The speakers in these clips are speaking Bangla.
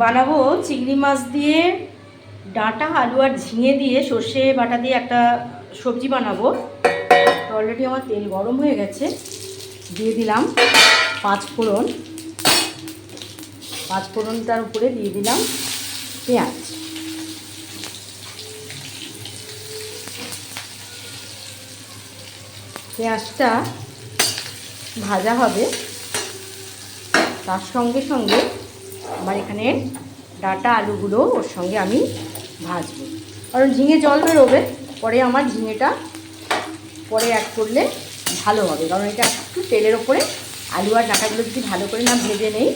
বানাবো চিংড়ি মাছ দিয়ে, ডাঁটা, আলু আর ঝিঙে দিয়ে, সর্ষে বাটা দিয়ে একটা সবজি বানাবো। তো অলরেডি আমার তেল গরম হয়ে গেছে। দিয়ে দিলাম পাঁচ ফোড়ন। পাঁচ ফোড়নটার উপরে দিয়ে দিলাম পেঁয়াজ। পেঁয়াজটা ভাজা হবে। তার সঙ্গে সঙ্গে আমার এখানে ডাটা আলুগুলো ওর সঙ্গে আমি ভাজবো। কারণ ঝিঙে জল বেরোবে, পরে আমার ঝিঙেটা পরে অ্যাড করলে ভালো হবে। কারণ এটা একটু তেলের ওপরে আলু আর ডাঁটাগুলো যদি ভালো করে না ভেজে নেই,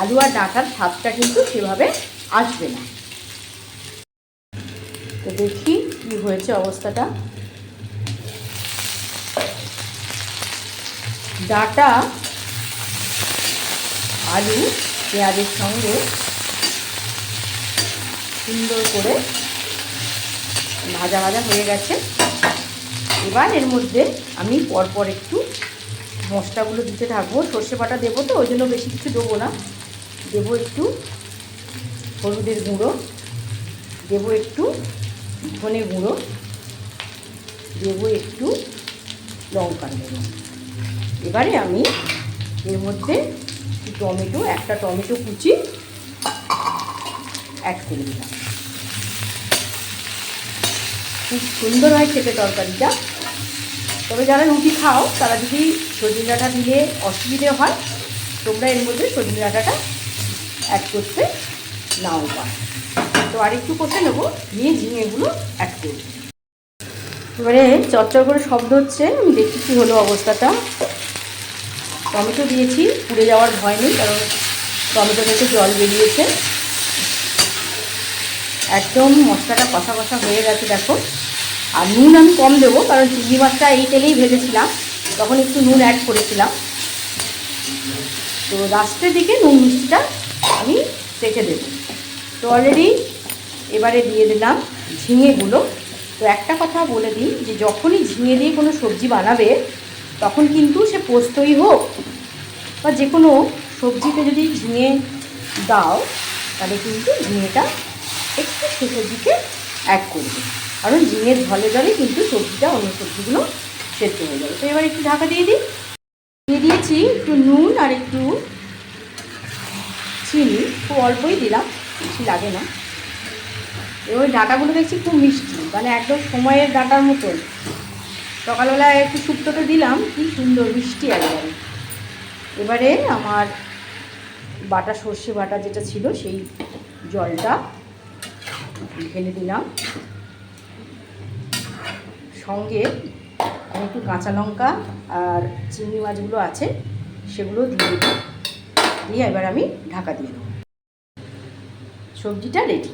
আলু আর ডাঁটার স্বাদটা কিন্তু সেভাবে আসবে না। তো দেখি কী হয়েছে অবস্থাটা। ডাটা, আলু পেঁয়াজের সঙ্গে সুন্দর করে ভাজা ভাজা হয়ে গেছে। এবার এর মধ্যে আমি পরপর একটু মশলাগুলো দিতে থাকব। সর্ষে বাটা দেবো তো, ওই জন্য বেশি কিছু দেবো না। দেবো একটু হলুদের গুঁড়ো, দেবো একটু ধনে গুঁড়ো, দেবো একটু লঙ্কার গুঁড়ো। এবারে আমি এর মধ্যে টমেটো, একটা টমেটো কুচি অ্যাড করে দিলাম। খুব সুন্দর হয় খেতে তরকারিটা। তবে যারা রুটি খাও, তারা যদি সজনে ডাঁটা দিলে অসুবিধে হয়, তোমরা এর মধ্যে সজনে ডাঁটাটা অ্যাড করতে নাও পার তো আরেকটু কষে নেব, নিয়ে ঝিঙেগুলো অ্যাড করব। এবারে চচ্চর করে শব্দ হচ্ছে, আমি দেখি কী হলো অবস্থাটা। টমেটো দিয়েছি, পুড়ে যাওয়ার ভয় নেই, কারণ টমেটো থেকে জল বেরিয়েছে। একদম মশলাটা কষা কষা হয়ে গেছে, দেখো। আর নুন আমি কম দেবো, কারণ চিংড়ি মাছটা এই তেলেই ভেজেছিলাম, তখন একটু নুন অ্যাড করেছিলাম। তো লাস্টের দিকে নুন মিষ্টিটা আমি চেখে দেবো। তো অলরেডি এবারে দিয়ে দিলাম ঝিঙেগুলো। তো একটা কথা বলে দিই যে যখনই ঝিঙে দিয়ে কোনো সবজি বানাবে তখন কিন্তু সে পোস্তই হোক বা যে কোনো সবজিতে যদি ঝিঙে দাও, তাহলে কিন্তু ঝিঙেটা একটু শেষের দিকে অ্যাড করবে। কারণ ঝিঙের ঝলে জলে কিন্তু সবজিটা, অন্য সবজিগুলো সেদ্ধ হয়ে যাবে। তো এবার একটু ঢাকা দিয়ে দিই। দিয়ে দিয়েছি একটু নুন আর একটু চিনি। খুব অল্পই দিলাম, বেশি লাগে না। এবার ডাটাগুলো দেখছি খুব মিষ্টি মানে একদম সময়ের ডাটার মতন সকালবেলায় একটু শুক্তোতে দিলাম, কি সুন্দর মিষ্টি একবারে এবারে আমার বাটা সর্ষে বাটা যেটা ছিল সেই জলটা ঢেলে দিলাম। সঙ্গে আমি একটু কাঁচা লঙ্কা আর চিংড়ি মাছগুলো আছে, সেগুলো দিয়ে দিলাম। দিয়ে এবার আমি ঢাকা দিয়ে দেবো। সবজিটা রেডি